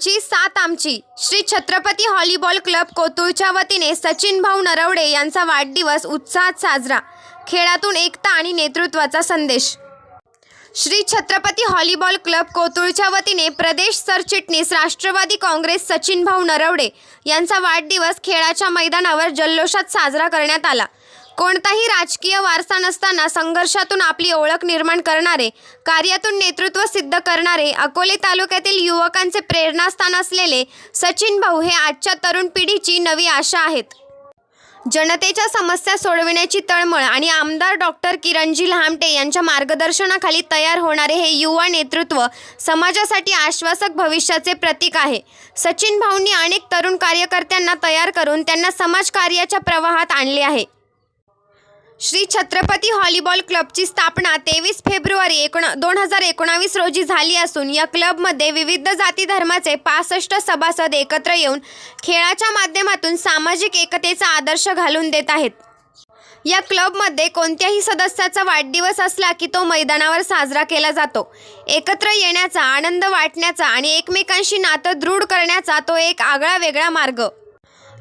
आमची सात आमची. श्री छत्रपती हॉलीबॉल क्लब कोतुळच्या वतीने सचिन भाऊ नरवडे यांचा वाढदिवस उत्साहात साजरा. खेळातून एकता आणि नेतृत्वाचा संदेश. श्री छत्रपती हॉलीबॉल क्लब कोतुळच्या वतीने प्रदेश सरचिटणीस राष्ट्रवादी काँग्रेस सचिन भाऊ नरवडे यांचा वाढदिवस खेळाच्या मैदानावर जल्लोषात साजरा करण्यात आला. कोणताही राजकीय वारसा नसताना संघर्षातून आपली ओळख निर्माण करणारे कार्यातून नेतृत्व सिद्ध करणारे अकोले तालुक्यातील युवकांचे प्रेरणास्थान असलेले सचिन भाऊ हे आजच्या तरुण पिढीची नवी आशा आहेत. जनतेच्या समस्या सोडविण्याची तळमळ आणि आमदार डॉक्टर किरणजी लहामटे यांच्या मार्गदर्शनाखाली तयार होणारे हे युवा नेतृत्व समाजासाठी आश्वासक भविष्याचे प्रतीक आहे. सचिन भाऊंनी अनेक तरुण कार्यकर्त्यांना तयार करून त्यांना समाजकार्याच्या प्रवाहात आणले आहे. श्री छत्रपती हॉलीबॉल क्लबची स्थापना तेवीस फेब्रुवारी एकोण दोन हजार एकोणावीस रोजी झाली असून या क्लबमध्ये विविध जाती धर्माचे पासष्ट सभासद एकत्र येऊन खेळाच्या माध्यमातून सामाजिक एकतेचा आदर्श घालून देत आहेत. या क्लबमध्ये कोणत्याही सदस्याचा वाढदिवस असला की तो मैदानावर साजरा केला जातो. एकत्र येण्याचा आनंद वाटण्याचा आणि एकमेकांशी नातं दृढ करण्याचा तो एक आगळा वेगळा मार्ग.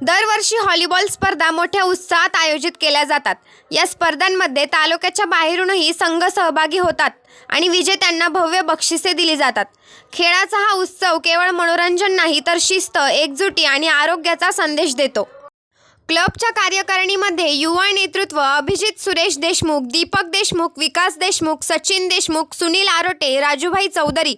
दरवर्षी हॉलीबॉल स्पर्धा मोठ्या उत्साहात आयोजित केल्या जातात. या स्पर्धांमध्ये तालुक्याच्या बाहेरूनही संघ सहभागी होतात आणि विजेत्यांना भव्य बक्षिसे दिली जातात. खेळाचा हा उत्सव केवळ मनोरंजन नाही तर शिस्त एकजुटी आणि आरोग्याचा संदेश देतो. क्लबच्या कार्यकारिणीमध्ये युवा नेतृत्व अभिजित सुरेश देशमुख दीपक देशमुख विकास देशमुख सचिन देशमुख सुनील आरोटे राजूभाई चौधरी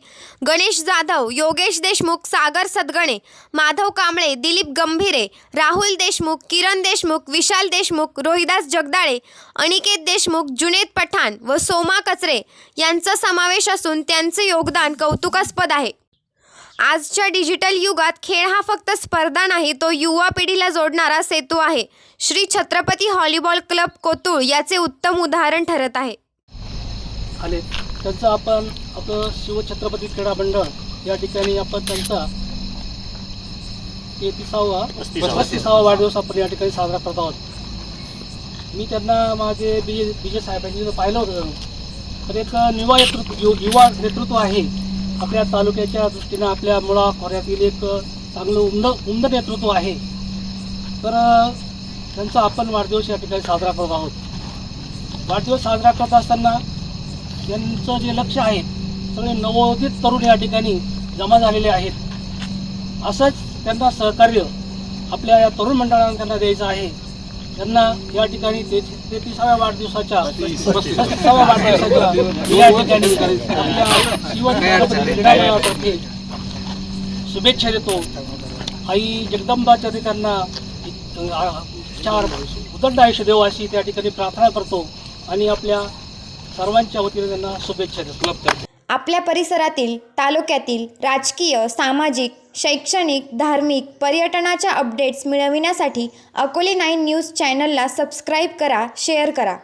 गणेश जाधव योगेश देशमुख सागर सदगणे माधव कांबळे दिलीप गंभीरे राहुल देशमुख किरण देशमुख विशाल देशमुख रोहिदास जगदाळे अनिकेत देशमुख जुनेद पठाण व सोमा कचरे यांचा समावेश असून त्यांचे योगदान कौतुकास्पद आहे. आजच्या डिजिटल युगात खेळ हा फक्त स्पर्धा नाही तो युवा पिढीला जोडणारा सेतू आहे. श्री छत्रपती हॉलीबॉल क्लब कोतुळ याचे उत्तम उदाहरण ठरत आहे. आले त्यांचं आपण आपलं शिवछत्रपती क्रीडा मंडळ या ठिकाणी आपण त्यांचा तेहतीसावा पस्तीसावा वाढदिवस आपण या ठिकाणी साजरा करत आहोत. मी त्यांना माझे बी बी जे साहेबांनी जर पाहिलं होतं तर एक युवा नेतृत्व युवा नेतृत्व आहे. आपल्या तालुक्याच्या दृष्टीनं आपल्या मुळा खोऱ्यातील एक चांगलं उमद उमद नेतृत्व आहे. तर त्यांचा आपण वाढदिवस या ठिकाणी साजरा करत आहोत. वाढदिवस साजरा करत असताना त्यांचं जे लक्ष आहे सगळे नवोदित तरुण या ठिकाणी जमा झालेले आहेत. असंच त्यांना सहकार्य आपल्या या तरुण मंडळानं त्यांना द्यायचं आहे. त्यांना या ठिकाणी ते तेहतीसाव्या वाढदिवसाच्या पस्तीसाव्या वाढदिवसाच्या या ठिकाणी आपल्या शुभेच्छा देतो. आई जगदंबा चरणी त्यांना चार उदंड आयुष्य देव अशी त्या ठिकाणी प्रार्थना करतो आणि आपल्या सर्वांच्या वतीने त्यांना शुभेच्छा देतो. आपल्या परिसरातील तालुक्यातील राजकीय सामाजिक शैक्षणिक धार्मिक पर्यटनाच्या अपडेट्स मिळविण्यासाठी अकोले नाईन न्यूज चॅनलला सबस्क्राईब करा शेअर करा.